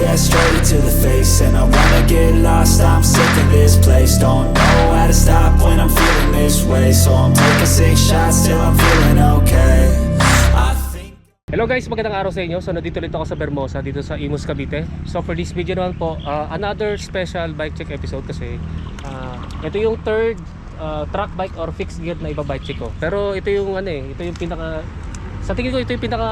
yeah, straight to the face And I wanna get lost, I'm sick of this place Don't know how to stop when I'm feeling this way So I'm taking six shots till I'm feeling okay Hello guys, magandang araw sa inyo. So nandito ulit ako sa Bermosa, dito sa Imus Cavite. So for this video naman po, uh, another special bike check episode kasi uh, ito yung third uh, track bike or fixed gear na iba-bike check ko. Pero ito yung ano eh, ito yung pinaka sa tingin ko ito yung pinaka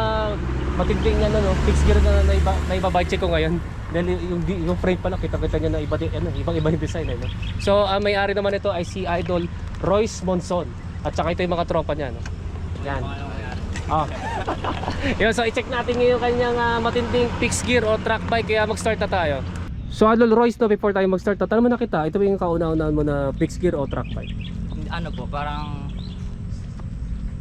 matinding ano no, fixed gear na na, iba, na iba-bike check ko ngayon. Dahil yung, yung, frame pala, kita-kita nyo na iba, din- ano, ibang-iba yung design. Eh, no? So ang may-ari naman ito ay si Idol Royce Monson. At saka ito yung mga tropa niya. No? Yan. Oh. Yun, so i-check natin ngayon kanyang ah, matinding fixed gear o track bike kaya mag-start na tayo. So Adol Royce no, before tayo mag-start, tatanong mo na kita, ito yung kauna-unahan mo na fixed gear o track bike? ano po, parang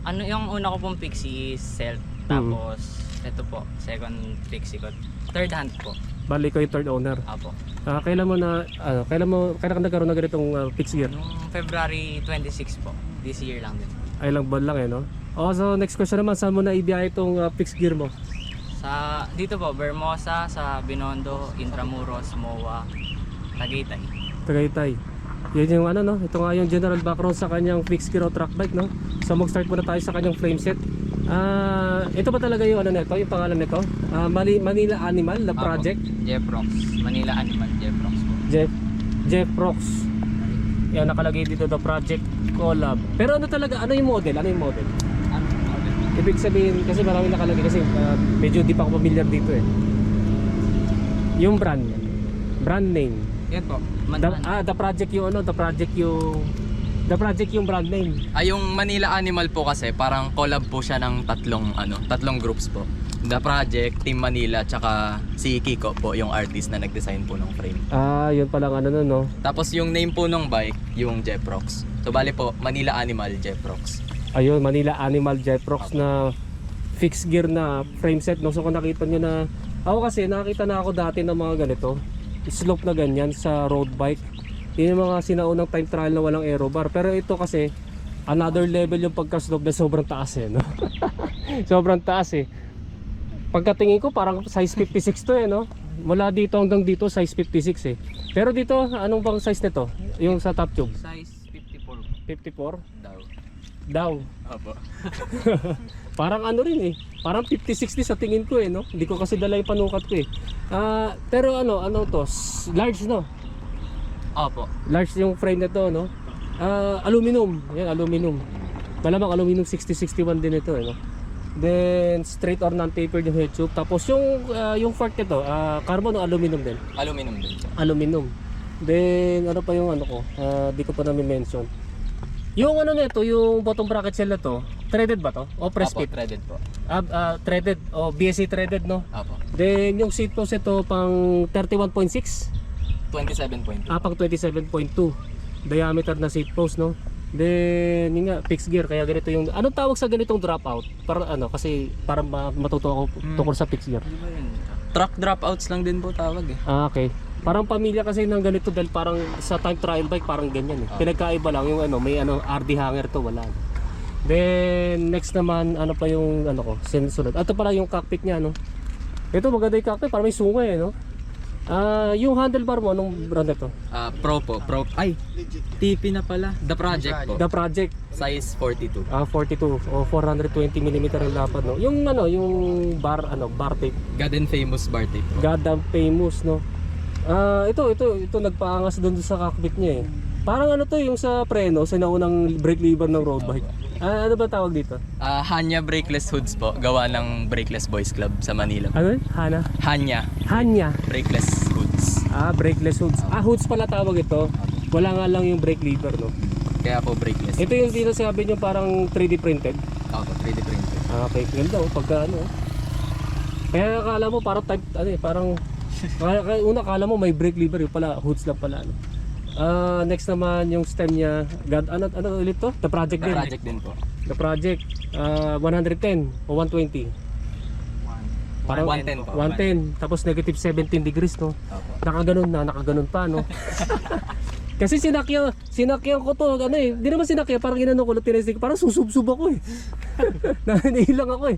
ano yung una ko pong pixie is self tapos ito po, second pixie ko. Third hand po. Bali ko yung third owner. Apo. Ah, kailan mo na, ano, kailan mo, kailan ka nagkaroon ng ganitong ah, fixed gear? Noong February 26 po. This year lang din. Ay lang buwan lang eh, no? Oh, so next question naman, saan mo na ibiyahe itong ah, fixed gear mo? Sa dito po, Bermosa, sa Binondo, Intramuros, MOA, Tagaytay. Tagaytay. Yan yung ano no, ito nga yung general background sa kanyang fixed gear o track bike no. So mag-start muna tayo sa kanyang frame set. Ah, ito ba talaga yung ano nito, yung pangalan nito? Ah, Mali- Manila Animal, the project. Jeff Rocks. Manila Animal Jeff Rocks po. Jeff Jeff Rocks. Yan nakalagay dito the project collab. Pero ano talaga, ano yung model? Ano yung model? Ano model? Ibig sabihin kasi marami nakalagay kasi ah, medyo di pa ako familiar dito eh. Yung brand, brand name. Yan po. The, ah, the project yung ano, the project yung the project yung brand name. Ay, yung Manila Animal po kasi parang collab po siya ng tatlong ano, tatlong groups po. The Project, Team Manila, tsaka si Kiko po yung artist na nag-design po ng frame. Ah, yun pala ang ano no, no. Tapos yung name po ng bike, yung Jeprox. So bali po, Manila Animal Jeprox. Ayun, Manila Animal Jet Rocks na fixed gear na frame set. No? So kung nakita nyo na, ako kasi nakita na ako dati ng mga ganito, slope na ganyan sa road bike. Yun yung mga sinaunang time trial na walang aero bar. Pero ito kasi, another level yung pagka-slope na sobrang taas eh. No? sobrang taas eh. Pagkatingin ko parang size 56 to eh no. Mula dito hanggang dito size 56 eh. Pero dito anong bang size nito? Yung sa top tube? Size 54 54 Daw. Daw. Opo. Parang ano rin eh. Parang 50-60 sa tingin ko eh, no? Hindi ko kasi dala yung panukat ko eh. Ah, pero ano, ano to? S- Large, no? Opo. Large yung frame nito, no? Ah, aluminum. Yan, aluminum. Malamang aluminum 6061 din ito, eh, no? Then, straight or non-tapered yung head tube. Tapos yung, ah, yung fork nito, ah, carbon o aluminum din? Aluminum din. Aluminum. Then, ano pa yung ano ko? Ah, di ko pa na-mention. Yung ano nito, yung bottom bracket shell na to, threaded ba to? O press Opo, fit? threaded po. Ah, ah, threaded o BSA threaded no. Opo. Then yung seat post ito pang 31.6, 27.2. ah pang 27.2 diameter na seat post no. Then yun nga fixed gear kaya ganito yung anong tawag sa ganitong dropout? Para ano kasi para ma- matuto ako tungkol sa fixed gear. Truck dropouts lang din po tawag eh. Ah, okay. Parang pamilya kasi ng ganito dahil parang sa time trial bike parang ganyan eh. Pinagkaiba lang yung ano, may ano RD hanger to wala. Then next naman ano pa yung ano ko, sunod. Ito pala yung cockpit niya no. Ito maganda yung cockpit, parang may sungay eh no. Ah, yung handlebar mo anong brand ito? Ah, Pro po. Pro. Ay, TP na pala. The Project po. The Project Size 42. ah 42 o 420 mm ang lapad no. Yung ano, yung bar ano, bar tape. God and famous bar tape po. Goddamn famous no. Ah, ito ito ito nagpaangas doon sa cockpit niya eh. Parang ano to yung sa preno, sa naunang brake lever ng road bike. Ah, ano ba tawag dito? Ah, Hanya Brakeless Hoods po. Gawa ng Brakeless Boys Club sa Manila. Ano? yun? Hana? Hanya Hanya. Brakeless Hoods. Ah, brakeless hoods. Ah, hoods pala tawag ito. Wala nga lang yung brake lever, no? Kaya po brakeless. Ito yung dito sabi nyo parang 3D printed. Opo, 3D printed. Ah, okay. Ganda oh, pagka ano. oh. Kaya akala mo parang type, ano eh, parang, kaya, kaya una akala mo may brake lever, yung pala hoods lang pala, ano. Ah, next naman yung stem niya. God, ano ano ulit to? The project din. Project din po. The project ah, 110 o 120. Parang 110 po. 110 tapos negative 17 degrees no. Opo. Nakaganon na, nakaganon pa no. Kasi sinakya, sinakyan ko to, ano eh, di naman sinakya, parang ginano ko, tinesting, parang susubsub ako eh. Nanilang ako eh.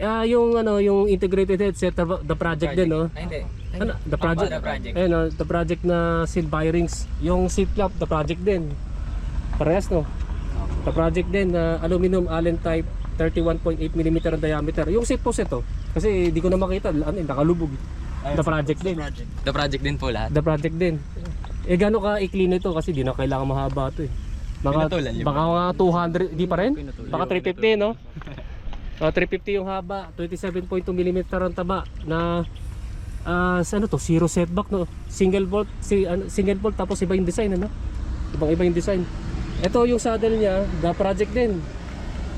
Ah, yung ano, yung integrated headset, the the project, din no. Ay, hindi. Ano, the project. the project. Ayun, oh, the project na seal bearings. Yung seat flap, the project din. Parehas no. The project din na aluminum allen type 31.8 mm ang diameter. Yung seat post ito, kasi di ko na makita, ano, eh, nakalubog. The project din. The project din po lahat. The project din. Eh gano'n ka i-clean ito kasi di na kailangan mahaba ito eh. Baka, baka mga 200, di pa rin? Baka 350 no? Uh, 350 yung haba, 27.2 mm ang taba na ah sa ano to, zero setback no. Single bolt, si, ano, single bolt tapos iba yung design ano. Ibang iba yung design. Ito yung saddle niya, the project din.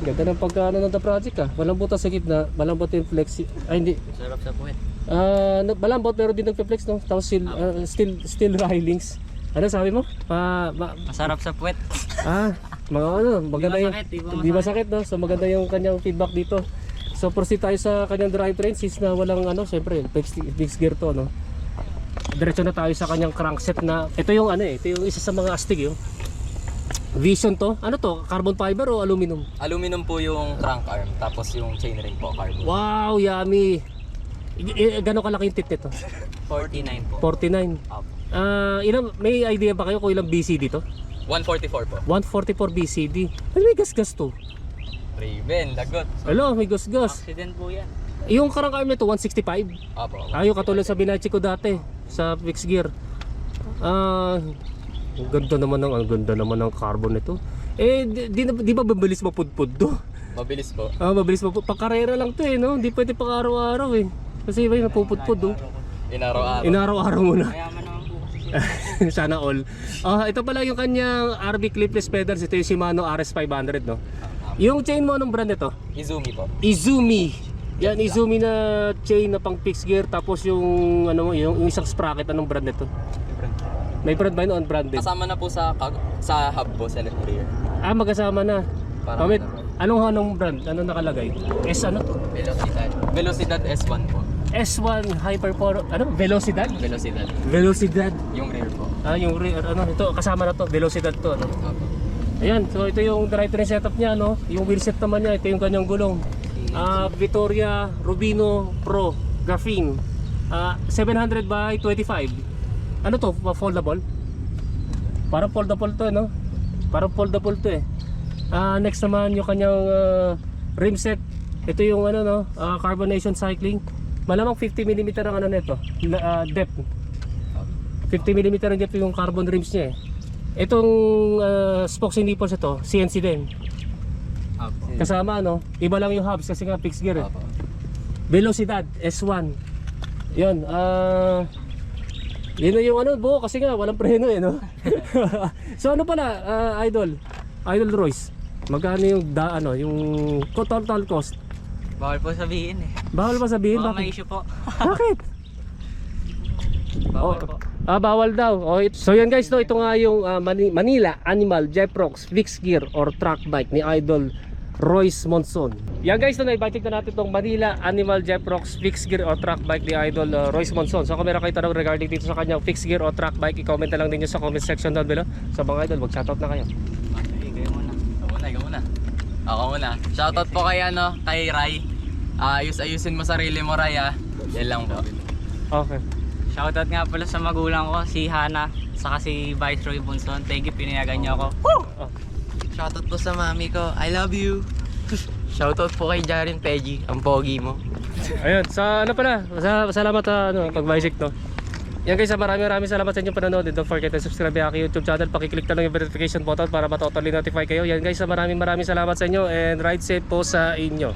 Ganda ng pagkaano ng the project ah. Malambot sa gitna, malambot yung flexi. Ay hindi, Sarap sa puwet. Ah, uh, malambot pero din nagpe-flex no. Tapos still ah, still still railings. Ano sabi mo? Pa, ma- Masarap sa puwet. ah, mga ano, maganda Di yung masakit, di ba di masakit no. So maganda yung kanyang feedback dito. So proceed tayo sa kanyang drivetrain since na walang ano, syempre fixed, fixed gear to no. Diretso na tayo sa kanyang crankset na ito yung ano eh, ito yung isa sa mga astig yun. Vision to. Ano to? Carbon fiber o aluminum? Aluminum po yung crank arm, tapos yung chainring po, carbon. Wow, yummy. I- i- Gano'ng kalaki yung tip nito? 49 po. 49. Opo. Ah, ilang may idea ba kayo kung ilang BCD to? 144 po. 144 BCD. Ano may gas-gas to? Raven, lagot. Hello, may gas-gas. Accident po yan. Yung karang arm nito 165. Opo. Ayo katulad sa binachi ko dati sa fixed gear. Ah, ang ganda naman ng ang ganda naman ng carbon nito. Eh di, di, di ba mabilis mapudpud to? Mabilis po. Ah, mabilis mapud. Pagkarera lang to eh, no? Hindi pwede pang araw-araw eh. Kasi iba yung napupudpud oh. Inaraw-araw. Inaraw-araw mo na. Mayaman naman po kasi siya. Sana all. Ah, ito pala yung kanyang RB clipless pedals. Ito yung Shimano RS500, no? Yung chain mo, anong brand ito? Izumi po. Izumi. Yan, Izumi na chain na pang fixed gear. Tapos yung, ano mo, yung, yung isang sprocket, anong brand nito? May brand ba yun? On brand din? Kasama na po sa kag- sa hub po, sa left rear. Ah, magkasama na. Parang wait. ano. Anong, anong brand? Anong nakalagay? S ano to? Velocidad. Velocidad S1 po. S1 Hyper ano? Velocidad? Velocidad. Velocidad. Yung rear po. Ah, yung rear, ano, ito, kasama na to. Velocidad to, ano? Opo. Ayan, so ito yung drivetrain setup niya, no? Yung wheelset naman niya, ito yung kanyang gulong. Ah, Vittoria Rubino Pro Graphene. Ah, 700 by 25. Ano to? Foldable? Parang foldable to, no? Parang foldable to eh. Ah, next naman yung kanyang ah, rim set. Ito yung ano no, ah, carbonation cycling. Malamang 50 mm ang ano nito, ah, depth. 50 mm ang depth yung carbon rims niya eh. Itong uh, spokes and nipples ito, CNC din. Opo. Kasama ano, iba lang yung hubs kasi nga fixed gear eh. Velocidad S1. 'Yun, ah yun na yung ano buo kasi nga walang preno eh no. so ano pala, ah, idol, idol Royce. Magkano yung da ano, yung total cost? Bawal po sabihin eh. Bawal ba sabihin? Baka may Bakit? issue po. Bakit? Bawal Oh, po. Ah, bawal daw. Oh, it- so yan guys, no, ito nga yung ah, Mani- Manila Animal Jeprox Fixed Gear or Track Bike ni Idol Royce Monson. Yan guys, no, na-check na natin itong Manila Animal Jeprox Fixed Gear or Track Bike ni Idol ah, Royce Monson. So kung meron kayo tanong regarding dito sa kanyang Fixed Gear or Track Bike, i-comment na lang ninyo sa comment section down below. So mga idol, mag-shoutout na kayo. Okay, kayo muna. Ikaw muna, ikaw muna. Ako muna. Shoutout po kay ano, kay Rai. Ayus-ayusin mo sarili mo, Rai ah. Yan lang po. Okay. Shoutout nga pala sa magulang ko, si Hana, saka si Viceroy Bunson. Thank you, pinayagan niyo ako. Shoutout po sa mami ko. I love you. Shoutout po kay Jaren Peji, ang pogi mo. Ayun, sa ano pala, sa, salamat sa ano, pag-bisic no. Yan guys, maraming maraming salamat sa inyong panonood. And don't forget to subscribe sa aking YouTube channel. Pakiclick na lang yung verification button para matotally notify kayo. Yan guys, maraming maraming salamat sa inyo and ride safe po sa inyo.